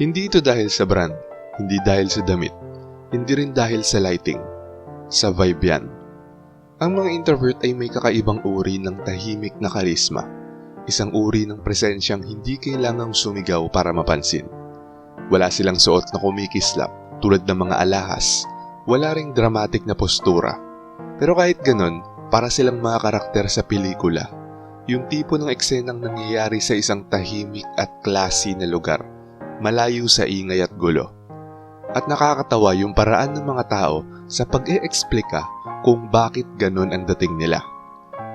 Hindi ito dahil sa brand, hindi dahil sa damit, hindi rin dahil sa lighting. Sa vibe yan. Ang mga introvert ay may kakaibang uri ng tahimik na karisma. Isang uri ng presensyang hindi kailangang sumigaw para mapansin. Wala silang suot na kumikislap tulad ng mga alahas. Wala ring dramatic na postura. Pero kahit ganun, para silang mga karakter sa pelikula. Yung tipo ng eksenang nangyayari sa isang tahimik at classy na lugar, malayo sa ingay at gulo. At nakakatawa yung paraan ng mga tao sa pag-e-explika kung bakit ganun ang dating nila.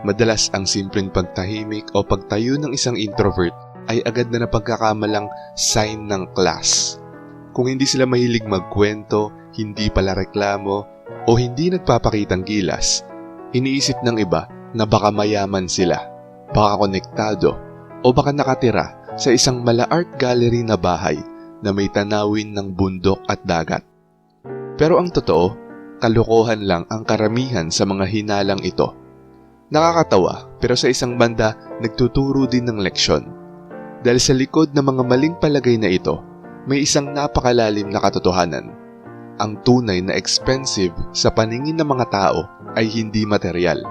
Madalas ang simpleng pagtahimik o pagtayo ng isang introvert ay agad na napagkakamalang sign ng class. Kung hindi sila mahilig magkwento, hindi pala reklamo, o hindi nagpapakitang gilas, iniisip ng iba na baka mayaman sila, baka konektado, o baka nakatira sa isang mala art gallery na bahay na may tanawin ng bundok at dagat. Pero ang totoo, kalokohan lang ang karamihan sa mga hinalang ito. Nakakatawa pero sa isang banda nagtuturo din ng leksyon. Dahil sa likod ng mga maling palagay na ito, may isang napakalalim na katotohanan. Ang tunay na expensive sa paningin ng mga tao ay hindi material.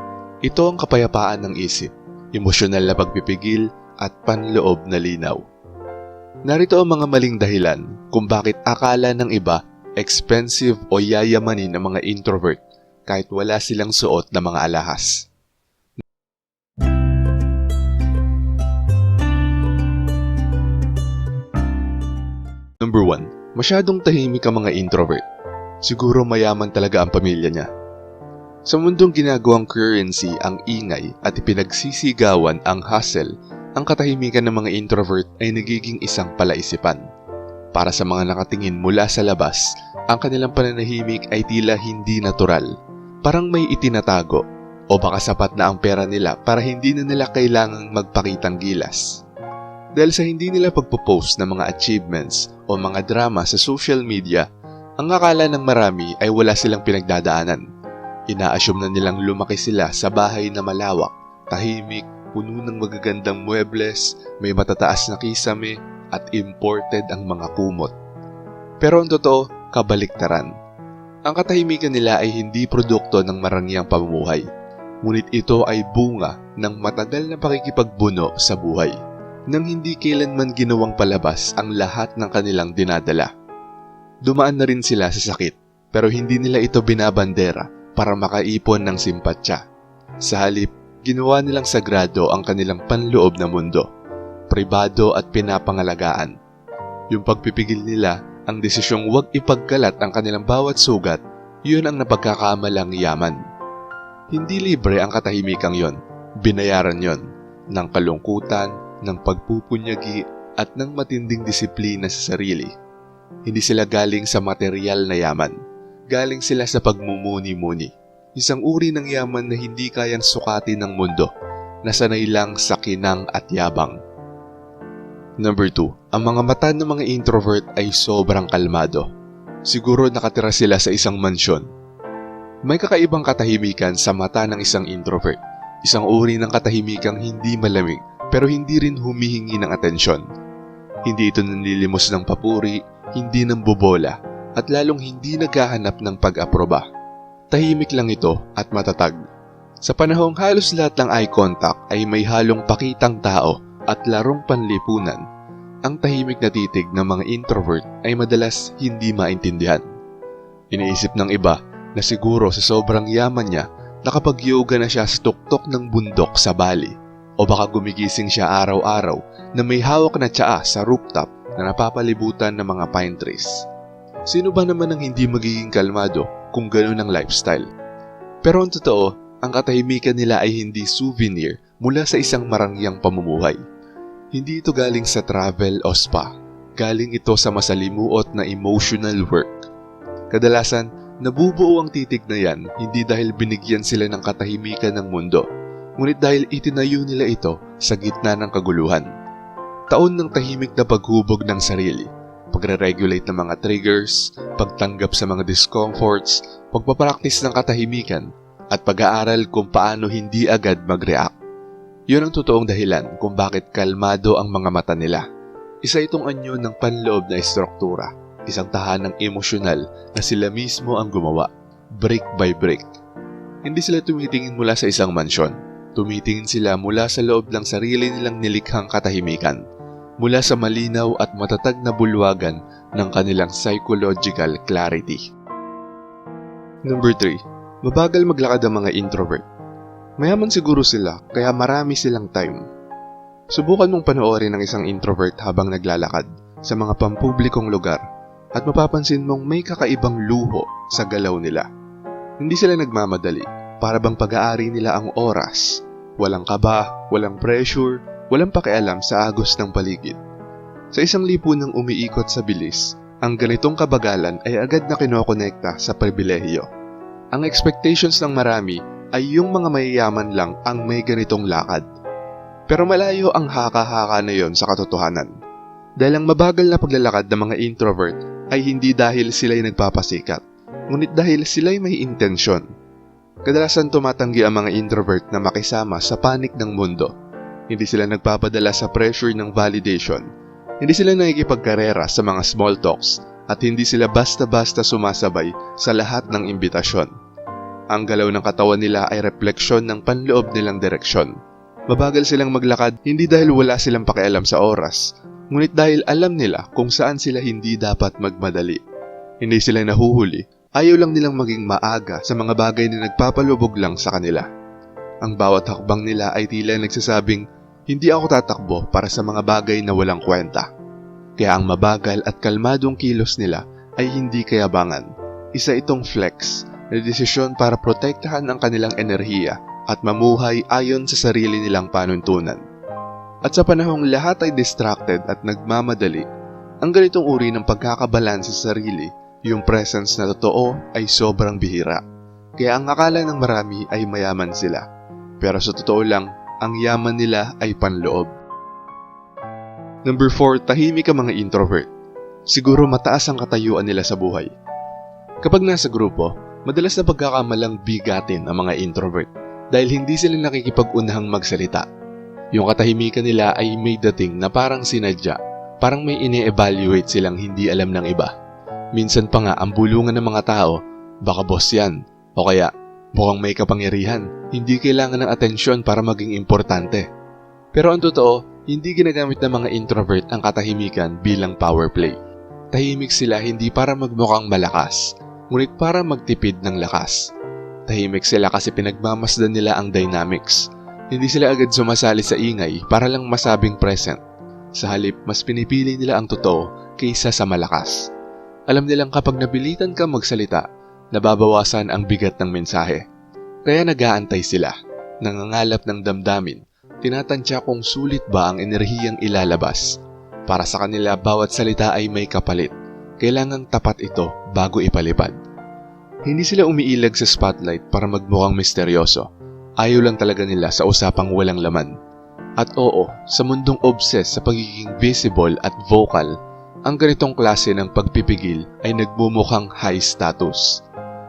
Ito ang kapayapaan ng isip, emosyonal na pagpipigil at panloob na linaw. Narito ang mga maling dahilan kung bakit akala ng iba expensive o yayamanin ng mga introvert kahit wala silang suot na mga alahas. Number 1. Masyadong tahimik ang mga introvert. Siguro mayaman talaga ang pamilya niya. Sa mundong ginagawang currency ang ingay at ipinagsisigawan ang hustle, ang katahimikan ng mga introvert ay nagiging isang palaisipan. Para sa mga nakatingin mula sa labas, ang kanilang pananahimik ay tila hindi natural. Parang may itinatago o baka sapat na ang pera nila para hindi na nila kailangang magpakitang gilas. Dahil sa hindi nila pagpo-post ng mga achievements o mga drama sa social media, ang akala ng marami ay wala silang pinagdadaanan. Ina-assume na nilang lumaki sila sa bahay na malawak, tahimik, puno ng magagandang muebles, may matataas na kisame, at imported ang mga kumot. Pero ang totoo, kabaliktaran. Ang katahimikan nila ay hindi produkto ng marangyang pamumuhay, ngunit ito ay bunga ng matagal na pakikipagbuno sa buhay, nang hindi kailanman ginawang palabas ang lahat ng kanilang dinadala. Dumaan na rin sila sa sakit, pero hindi nila ito binabandera para makaipon ng simpatya. Sa halip, ginawa nilang sagrado ang kanilang panloob na mundo, pribado at pinapangalagaan. Yung pagpipigil nila ang desisyong huwag ipagkalat ang kanilang bawat sugat, yun ang napagkakamalang yaman. Hindi libre ang katahimikang yon, binayaran yon, ng kalungkutan, ng pagpupunyagi at ng matinding disiplina sa sarili. Hindi sila galing sa material na yaman, galing sila sa pagmumuni-muni. Isang uri ng yaman na hindi kayang sukatin ng mundo, na sanay lang sa kinang at yabang. Number 2. Ang mga mata ng mga introvert ay sobrang kalmado. Siguro nakatira sila sa isang mansyon. May kakaibang katahimikan sa mata ng isang introvert. Isang uri ng katahimikang hindi malamig pero hindi rin humihingi ng atensyon. Hindi ito nanlilimos ng papuri, hindi ng bobola, at lalong hindi naghahanap ng pag-aproba. Tahimik lang ito at matatag. Sa panahong halos lahat ng eye contact ay may halong pakitang tao at larong panlipunan, ang tahimik na titig ng mga introvert ay madalas hindi maintindihan. Iniisip ng iba na siguro sa sobrang yaman niya nakapag-yoga na siya sa tuktok ng bundok sa Bali o baka gumigising siya araw-araw na may hawak na tsaa sa rooftop na napapalibutan ng mga pine trees. Sino ba naman ang hindi magiging kalmado kung gano'n ang lifestyle? Pero ang totoo, ang katahimikan nila ay hindi souvenir mula sa isang marangyang pamumuhay. Hindi ito galing sa travel o spa. Galing ito sa masalimuot na emotional work. Kadalasan, nabubuo ang titig na yan hindi dahil binigyan sila ng katahimikan ng mundo, ngunit dahil itinayo nila ito sa gitna ng kaguluhan. Taon ng tahimik na paghubog ng sarili, pagre-regulate ng mga triggers, pagtanggap sa mga discomforts, pagpapraktis ng katahimikan, at pag-aaral kung paano hindi agad mag-react. Yun ang totoong dahilan kung bakit kalmado ang mga mata nila. Isa itong anyo ng panloob na estruktura, isang tahanang emosyonal na sila mismo ang gumawa, brick by brick. Hindi sila tumitingin mula sa isang mansyon. Tumitingin sila mula sa loob ng sarili nilang nilikhang katahimikan, mula sa malinaw at matatag na bulwagan ng kanilang psychological clarity. Number 3. Mabagal maglakad ang mga introvert. Mayaman siguro sila, kaya marami silang time. Subukan mong panoorin ng isang introvert habang naglalakad sa mga pampublikong lugar at mapapansin mong may kakaibang luho sa galaw nila. Hindi sila nagmamadali, para bang pag-aari nila ang oras. Walang kaba, walang pressure, walang pakialam sa agos ng paligid. Sa isang lipunang umiikot sa bilis, ang ganitong kabagalan ay agad na kinokonekta sa pribilehiyo. Ang expectations ng marami ay yung mga mayayaman lang ang may ganitong lakad. Pero malayo ang haka-haka na yon sa katotohanan. Dahil ang mabagal na paglalakad ng mga introvert ay hindi dahil sila'y nagpapasikat, ngunit dahil sila'y may intensyon. Kadalasan tumatanggi ang mga introvert na makisama sa panik ng mundo. Hindi sila nagpapadala sa pressure ng validation. Hindi sila nakikipagkarera sa mga small talks at hindi sila basta-basta sumasabay sa lahat ng imbitasyon. Ang galaw ng katawan nila ay refleksyon ng panloob nilang direksyon. Mabagal silang maglakad hindi dahil wala silang pakialam sa oras, ngunit dahil alam nila kung saan sila hindi dapat magmadali. Hindi sila nahuhuli, ayaw lang nilang maging maaga sa mga bagay na nagpapalubog lang sa kanila. Ang bawat hakbang nila ay tila nagsasabing, hindi ako tatakbo para sa mga bagay na walang kwenta. Kaya ang mabagal at kalmadong kilos nila ay hindi kayabangan. Isa itong flex na desisyon para protektahan ang kanilang enerhiya at mamuhay ayon sa sarili nilang panuntunan. At sa panahong lahat ay distracted at nagmamadali, ang ganitong uri ng pagkakabalanse sa sarili, yung presence na totoo ay sobrang bihira. Kaya ang akala ng marami ay mayaman sila. Pero sa totoo lang, ang yaman nila ay panloob. Number 4, tahimik ang mga introvert. Siguro mataas ang katayuan nila sa buhay. Kapag nasa grupo, madalas na pagkakamalang bigatin ang mga introvert dahil hindi sila nakikipag-unahang magsalita. Yung katahimikan nila ay may dating na parang sinadya, parang may ine-evaluate silang hindi alam ng iba. Minsan pa nga ang bulungan ng mga tao, baka boss yan, o kaya mukhang may kapangyarihan, hindi kailangan ng atensyon para maging importante. Pero ang totoo, hindi ginagamit ng mga introvert ang katahimikan bilang power play. Tahimik sila hindi para magmukhang malakas, ngunit para magtipid ng lakas. Tahimik sila kasi pinagmamasdan nila ang dynamics. Hindi sila agad sumasali sa ingay para lang masabing present. Sa halip, mas pinipili nila ang totoo kaysa sa malakas. Alam nilang kapag napilitan ka magsalita, nababawasan ang bigat ng mensahe. Kaya nagaantay sila, nangangalap ng damdamin, tinatansya kung sulit ba ang enerhiyang ilalabas. Para sa kanila, bawat salita ay may kapalit. Kailangang tapat ito bago ipalipad. Hindi sila umiilag sa spotlight para magmukhang misteryoso. Ayaw lang talaga nila sa usapang walang laman. At oo, sa mundong obsessed sa pagiging visible at vocal, ang ganitong klase ng pagpipigil ay nagmumukhang high status.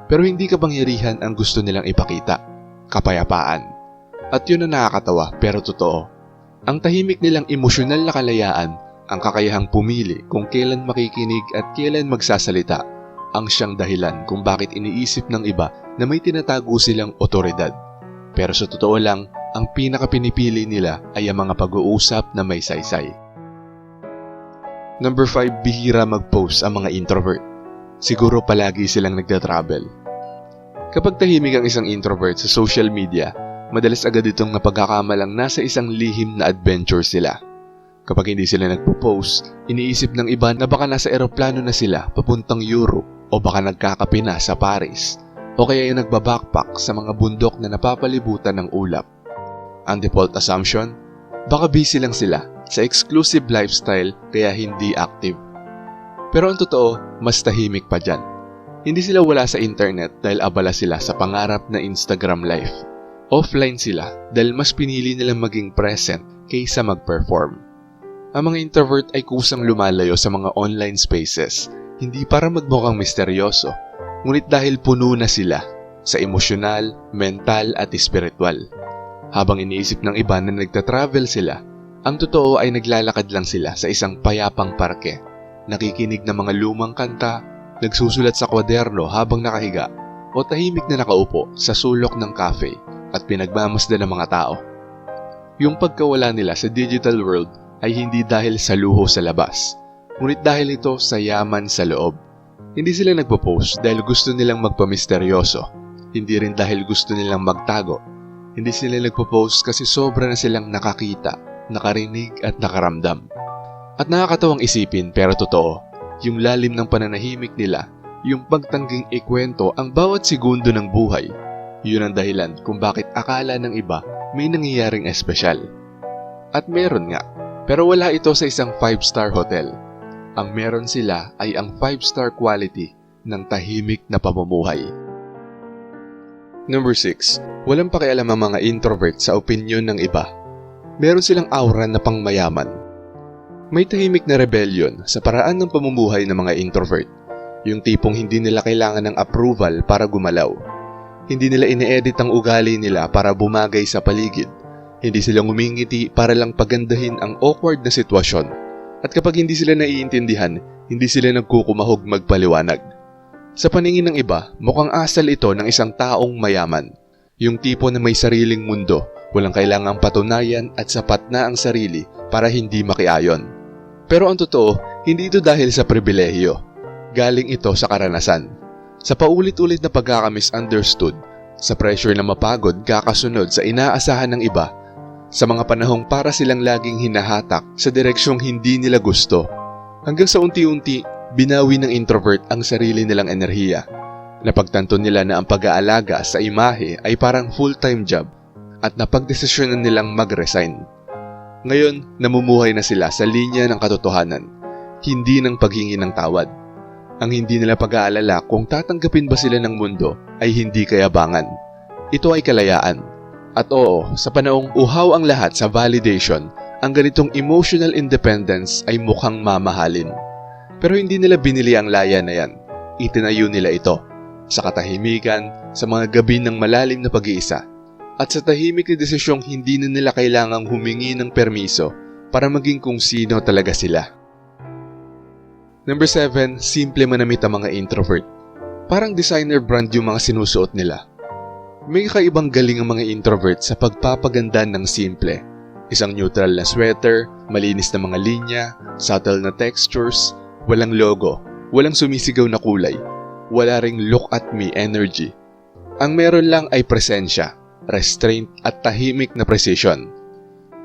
Pero hindi kapangyarihan ang gusto nilang ipakita. Kapayapaan. At yun ang nakakatawa pero totoo. Ang tahimik nilang emosyonal na kalayaan, ang kakayahang pumili kung kailan makikinig at kailan magsasalita, ang siyang dahilan kung bakit iniisip ng iba na may tinatago silang otoridad. Pero sa totoo lang, ang pinakapinipili nila ay ang mga pag-uusap na may saysay. Number 5, bihira mag-post ang mga introvert. Siguro palagi silang nagda-travel. Kapag tahimik ang isang introvert sa social media, madalas agad itong napagkakamalang nasa isang lihim na adventure sila. Kapag hindi sila nagpo-post, iniisip ng iba na baka nasa eroplano na sila papuntang Europe o baka nagkakape na sa Paris o kaya yung nagbabackpack sa mga bundok na napapalibutan ng ulap. Ang default assumption, baka busy lang sila sa exclusive lifestyle kaya hindi active. Pero ang totoo, mas tahimik pa dyan. Hindi sila wala sa internet dahil abala sila sa pangarap na Instagram life. Offline sila dahil mas pinili nilang maging present kaysa mag-perform. Ang mga introvert ay kusang lumalayo sa mga online spaces, hindi para magmukhang misteryoso, ngunit dahil puno na sila sa emosyonal, mental at espiritual. Habang iniisip ng iba na nagta-travel sila, Ang totoo ay naglalakad lang sila sa isang payapang parke. Nakikinig ng mga lumang kanta, nagsusulat sa kwaderno habang nakahiga, o tahimik na nakaupo sa sulok ng cafe at pinagmamasdan ng mga tao. Yung pagkawala nila sa digital world ay hindi dahil sa luho sa labas, ngunit dahil ito sa yaman sa loob. Hindi sila nagpo-post dahil gusto nilang magpamisteryoso, hindi rin dahil gusto nilang magtago. Hindi sila nagpo-post kasi sobra na silang nakakita, nakarinig at nakaramdam. At nakakatawang isipin pero totoo, yung lalim ng pananahimik nila, yung pagtangging ikwento ang bawat segundo ng buhay, yun ang dahilan kung bakit akala ng iba may nangyayaring espesyal. At meron nga, pero wala ito sa isang 5-star hotel. Ang meron sila ay ang 5-star quality ng tahimik na pamumuhay. Number 6. Walang pakialam ang mga introvert sa opinyon ng iba. Meron silang aura na pangmayaman. May tahimik na rebellion sa paraan ng pamumuhay ng mga introvert. Yung tipong hindi nila kailangan ng approval para gumalaw. Hindi nila ine-edit ang ugali nila para bumagay sa paligid. Hindi sila ngumingiti para lang pagandahin ang awkward na sitwasyon. At kapag hindi sila naiintindihan, hindi sila nagkukumahog magpaliwanag. Sa paningin ng iba, mukhang asal ito ng isang taong mayaman. Yung tipo na may sariling mundo, walang kailangang patunayan at sapat na ang sarili para hindi makiayon. Pero ang totoo, hindi ito dahil sa pribilehiyo. Galing ito sa karanasan. Sa paulit-ulit na pagkaka-misunderstood, sa pressure na mapagod kakasunod sa inaasahan ng iba, sa mga panahong para silang laging hinahatak sa direksyong hindi nila gusto, hanggang sa unti-unti binawi ng introvert ang sarili nilang enerhiya. Napagtanto nila na ang pag-aalaga sa imahe ay parang full-time job at napagdesisyonan nilang mag-resign. Ngayon, namumuhay na sila sa linya ng katotohanan, hindi ng paghingi ng tawad. Ang hindi nila pag-aalala kung tatanggapin ba sila ng mundo ay hindi kayabangan. Ito ay kalayaan. At oo, sa panahong uhaw ang lahat sa validation, ang ganitong emotional independence ay mukhang mamahalin. Pero hindi nila binili ang laya na yan. Itinayo nila ito. Sa katahimikan, sa mga gabi ng malalim na pag-iisa, at sa tahimik na desisyong hindi na nila kailangang humingi ng permiso para maging kung sino talaga sila. Number 7, simple manamit ang mga introvert. Parang designer brand yung mga sinusuot nila. May kaibang galing ang mga introvert sa pagpapaganda ng simple. Isang neutral na sweater, malinis na mga linya, subtle na textures, walang logo, walang sumisigaw na kulay, wala ring look at me energy. Ang meron lang ay presensya, restraint at tahimik na precision.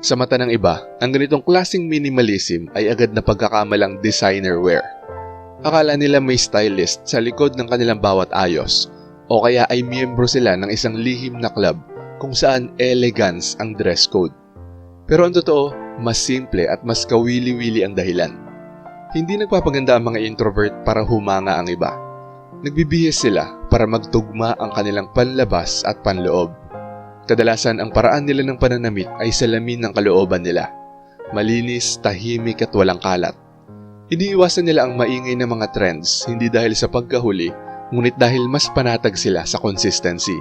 Sa mata ng iba, ang ganitong klasing minimalism ay agad na pagkakamalang designer wear. Akala nila may stylist sa likod ng kanilang bawat ayos o kaya ay miyembro sila ng isang lihim na club kung saan elegance ang dress code. Pero ang totoo, mas simple at mas kawili-wili ang dahilan. Hindi nagpapaganda ang mga introvert para humanga ang iba. Nagbibihis sila para magtugma ang kanilang panlabas at panloob. Kadalasan ang paraan nila ng pananamit ay salamin ng kalooban nila. Malinis, tahimik at walang kalat. Iniiwasan nila ang maingay na mga trends hindi dahil sa pagkahuli, ngunit dahil mas panatag sila sa consistency.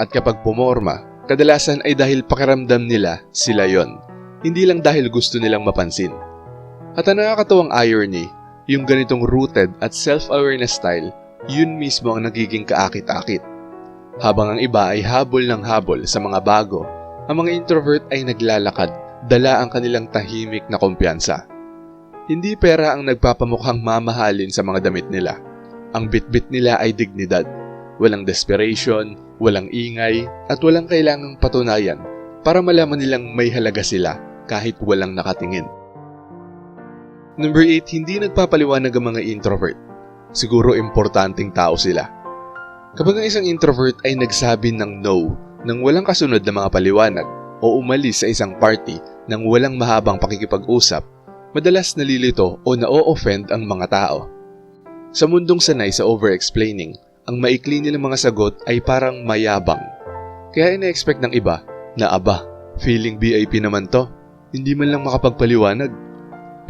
At kapag pumorma, kadalasan ay dahil pakiramdam nila sila yon, hindi lang dahil gusto nilang mapansin. At ang nakakatawang irony, yung ganitong rooted at self-awareness style, yun mismo ang nagiging kaakit-akit. Habang ang iba ay habol ng habol sa mga bago, ang mga introvert ay naglalakad, dala ang kanilang tahimik na kumpiyansa. Hindi pera ang nagpapamukhang mamahalin sa mga damit nila. Ang bitbit nila ay dignidad. Walang desperation, walang ingay, at walang kailangang patunayan para malaman nilang may halaga sila kahit walang nakatingin. Number 8, hindi nagpapaliwanag ang mga introvert. Siguro importanteng tao sila. Kapag ang isang introvert ay nagsabi ng no nang walang kasunod na mga paliwanag o umalis sa isang party nang walang mahabang pakikipag-usap, madalas nalilito o na-offend ang mga tao. Sa mundong sanay sa over-explaining, ang maikli nilang mga sagot ay parang mayabang. Kaya ina-expect ng iba na aba, feeling VIP naman to, hindi man lang makapagpaliwanag.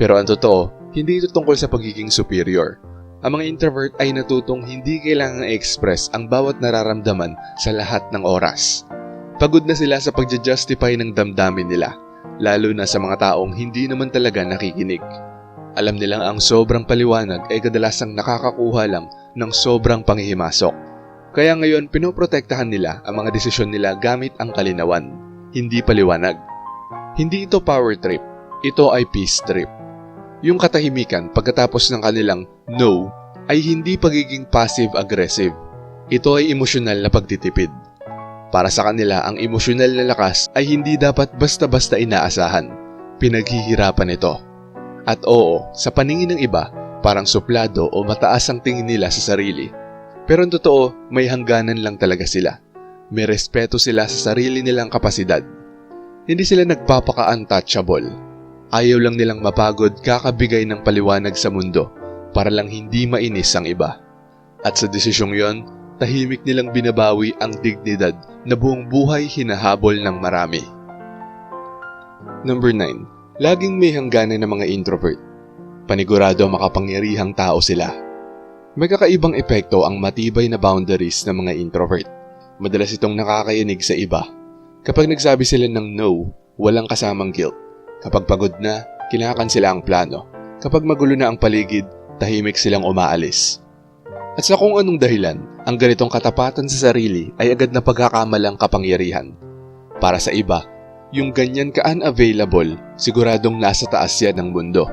Pero ang totoo, hindi ito tungkol sa pagiging superior ang mga introvert ay natutong hindi kailangang i-express ang bawat nararamdaman sa lahat ng oras. Pagod na sila sa pagja-justify ng damdamin nila lalo na sa mga taong hindi naman talaga nakikinig. Alam nilang ang sobrang paliwanag ay kadalasang nakakakuha lang ng sobrang panghihimasok. Kaya ngayon pinoprotektahan nila ang mga desisyon nila gamit ang kalinawan, hindi paliwanag. Hindi ito power trip, ito ay peace trip. Yung katahimikan pagkatapos ng kanilang no ay hindi pagiging passive-aggressive. Ito ay emosyonal na pagtitipid. Para sa kanila, ang emosyonal na lakas ay hindi dapat basta-basta inaasahan. Pinaghihirapan ito. At oo, sa paningin ng iba, parang suplado o mataas ang tingin nila sa sarili. Pero ang totoo, may hangganan lang talaga sila. May respeto sila sa sarili nilang kapasidad. Hindi sila nagpapaka-untouchable. Ayaw lang nilang mapagod kakabigay ng paliwanag sa mundo para lang hindi mainis ang iba. At sa desisyong yon, tahimik nilang binabawi ang dignidad na buong buhay hinahabol ng marami. Number 9. Laging may hangganan ng mga introvert. Panigurado makapangyarihang tao sila. May kakaibang epekto ang matibay na boundaries ng mga introvert. Madalas itong nakakayanig sa iba. Kapag nagsabi sila ng no, walang kasamang guilt. Kapag pagod na, kinakansila ang plano. Kapag magulo na ang paligid, tahimik silang umaalis. At sa kung anong dahilan, ang ganitong katapatan sa sarili ay agad na pagkakamalang kapangyarihan. Para sa iba, yung ganyan ka-unavailable, siguradong nasa taas yan ng mundo.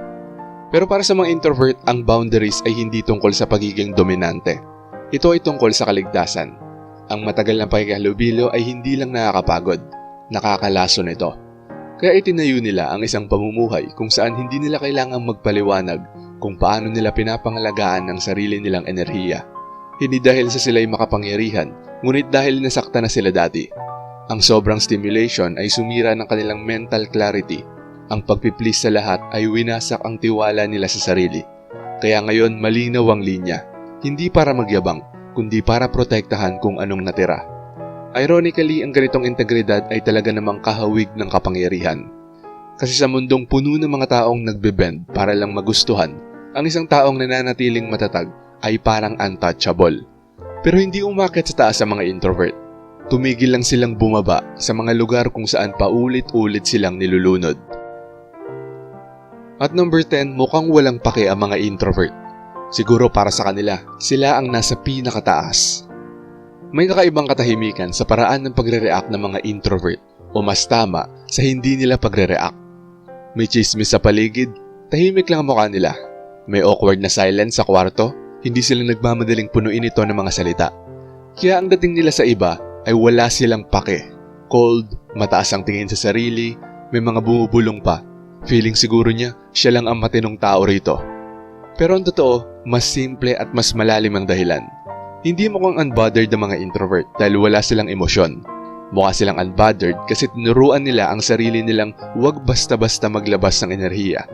Pero para sa mga introvert, ang boundaries ay hindi tungkol sa pagiging dominante. Ito ay tungkol sa kaligtasan. Ang matagal na pakikihalubilo ay hindi lang nakakapagod, nakakalaso nito. Kaya itinayo nila ang isang pamumuhay kung saan hindi nila kailangang magpaliwanag kung paano nila pinapangalagaan ang sarili nilang enerhiya. Hindi dahil sa sila'y makapangyarihan, ngunit dahil nasakta na sila dati. Ang sobrang stimulation ay sumira ng kanilang mental clarity. Ang pagpiplease sa lahat ay winasak ang tiwala nila sa sarili. Kaya ngayon malinaw ang linya. Hindi para magyabang, kundi para protektahan kung anong natira. Ironically, ang ganitong integridad ay talaga namang kahawig ng kapangyarihan. Kasi sa mundong puno ng mga taong nagbebend para lang magustuhan, ang isang taong nananatiling matatag ay parang untouchable. Pero hindi umakit sa taas ang mga introvert. Tumigil lang silang bumaba sa mga lugar kung saan paulit-ulit silang nilulunod. At number 10, mukhang walang pake ang mga introvert. Siguro para sa kanila, sila ang nasa pinakataas. May kakaibang katahimikan sa paraan ng pagre-react ng mga introvert o mas tama sa hindi nila pagre-react. May chismis sa paligid, tahimik lang ang mukha nila. May awkward na silence sa kwarto, hindi sila nagmamadaling punuin ito ng mga salita. Kaya ang dating nila sa iba ay wala silang pake. Cold, mataas ang tingin sa sarili, may mga bumubulong pa. Feeling siguro niya, siya lang ang matinong tao rito. Pero ang totoo, mas simple at mas malalim ang dahilan. Hindi mukhang unbothered ang mga introvert dahil wala silang emosyon. Mukha silang unbothered kasi tinuruan nila ang sarili nilang huwag basta-basta maglabas ng enerhiya.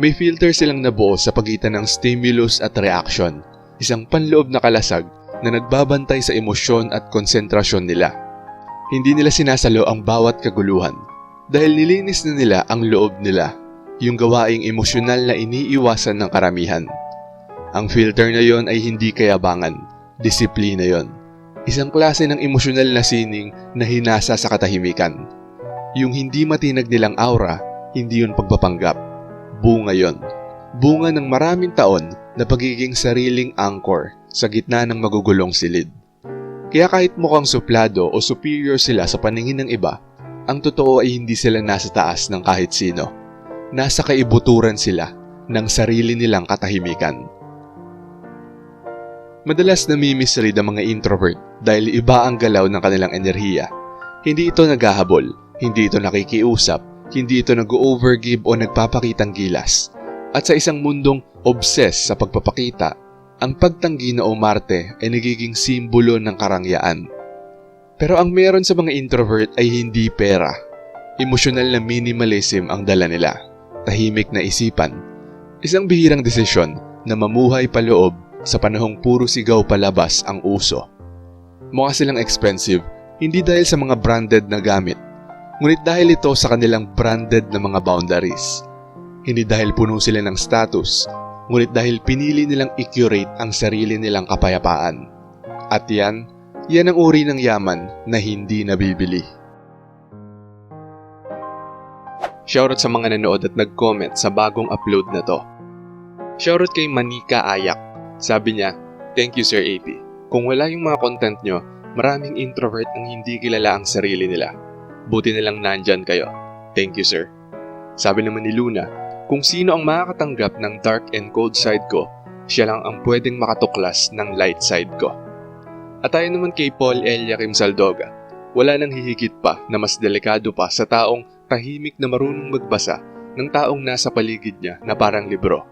May filter silang nabuo sa pagitan ng stimulus at reaction, isang panloob na kalasag na nagbabantay sa emosyon at konsentrasyon nila. Hindi nila sinasalo ang bawat kaguluhan dahil nilinis na nila ang loob nila, yung gawaing emosyonal na iniiwasan ng karamihan. Ang filter na yon ay hindi kayabangan, disiplina yon. Isang klase ng emosyonal na sining na hinasa sa katahimikan. Yung hindi matinag nilang aura, hindi yun pagpapanggap. Bunga yon. Bunga ng maraming taon na pagiging sariling anchor sa gitna ng magugulong silid. Kaya kahit mukhang suplado o superior sila sa paningin ng iba, ang totoo ay hindi sila nasa taas ng kahit sino. Nasa kaibuturan sila ng sarili nilang katahimikan. Madalas namimisread ang mga introvert dahil iba ang galaw ng kanilang enerhiya. Hindi ito naghahabol, hindi ito nakikiusap, hindi ito nag-overgive o nagpapakitang gilas. At sa isang mundong obsessed sa pagpapakita, ang pagtanggi na umarte ay nagiging simbolo ng karangyaan. Pero ang meron sa mga introvert ay hindi pera. Emosyonal na minimalism ang dala nila. Tahimik na isipan. Isang bihirang desisyon na mamuhay paloob sa panahong puro sigaw palabas ang uso. Mukha silang expensive, hindi dahil sa mga branded na gamit, ngunit dahil ito sa kanilang branded na mga boundaries. Hindi dahil puno sila ng status, ngunit dahil pinili nilang i-curate ang sarili nilang kapayapaan. At yan, yan ang uri ng yaman na hindi nabibili. Shoutout sa mga nanood at nag-comment sa bagong upload na to. Shoutout kay Manika Ayak. Sabi niya, Thank you Sir AP. Kung wala yung mga content nyo, maraming introvert ang hindi kilala ang sarili nila. Buti nilang nandyan kayo. Thank you sir. Sabi naman ni Luna, kung sino ang makakatanggap ng dark and cold side ko, siya lang ang pwedeng makatuklas ng light side ko. At tayo naman kay Paul Eliakim Saldoga, wala nang hihigit pa na mas delikado pa sa taong tahimik na marunong magbasa ng taong nasa paligid niya na parang libro.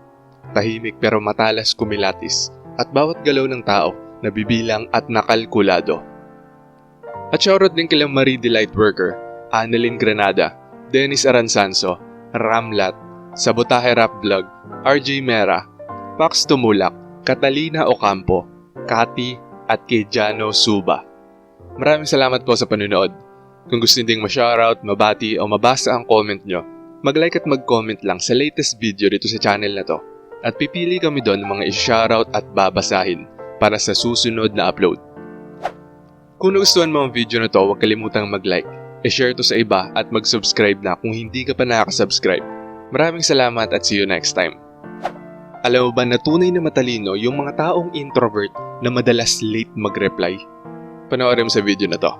Tahimik pero matalas kumilatis at bawat galaw ng tao nabibilang at nakalkulado. At shoutout din kila Marie Delight Worker, Annalyn Granada, Dennis Aransanso, Ramlat, Sabotahe Rap Vlog, RJ Mera, Pax Tumulak, Catalina Ocampo, Kati at kay Jano Suba. Maraming salamat po sa panunood. Kung gusto ding ma-shoutout, mabati o mabasa ang comment nyo, mag-like at mag-comment lang sa latest video dito sa channel na to. At pipili kami doon ng mga i-shoutout at babasahin para sa susunod na upload. Kung nagustuhan mo ang video na to, huwag kalimutang mag-like, i-share to sa iba at mag-subscribe na kung hindi ka pa nakaka-subscribe. Maraming salamat at see you next time. Alam mo ba na tunay na matalino yung mga taong introvert na madalas late mag-reply? Panoorin mo sa video na to.